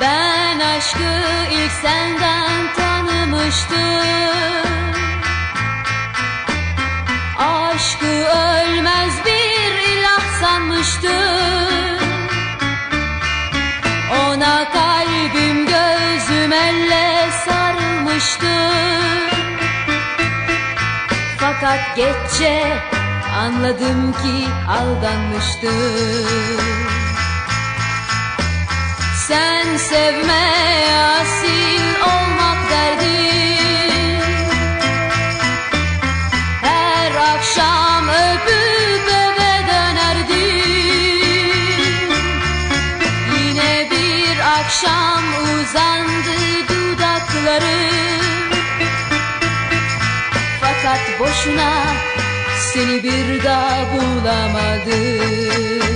Ben aşkı ilk senden tanımıştım. Aşkı ölmez bir ilah sanmıştım. Ona kalbim gözüm elle sarılmıştı Fakat geççe anladım ki aldanmıştım Sen sevme asil olmak derdin Her akşam öpüp eve dönerdin Yine bir akşam uzandı dudaklarım Fakat boşuna seni bir daha bulamadım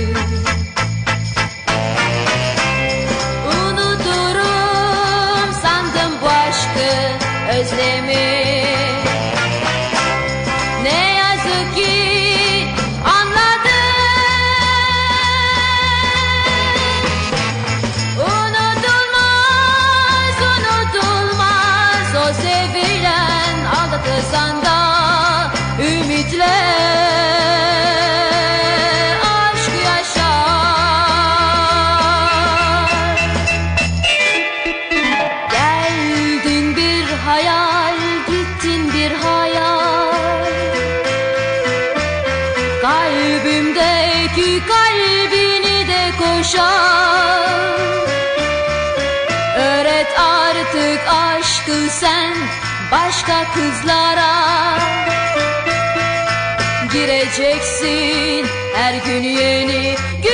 özlemi Ne yazık ki anladım. Unutulmaz, unutulmaz O sevilen aldatırsan da ümitle hayal, gittin bir hayal. Kalbimdeki kalbini de koşar. Öğret artık aşkı sen başka kızlara. Gireceksin her gün yeni gün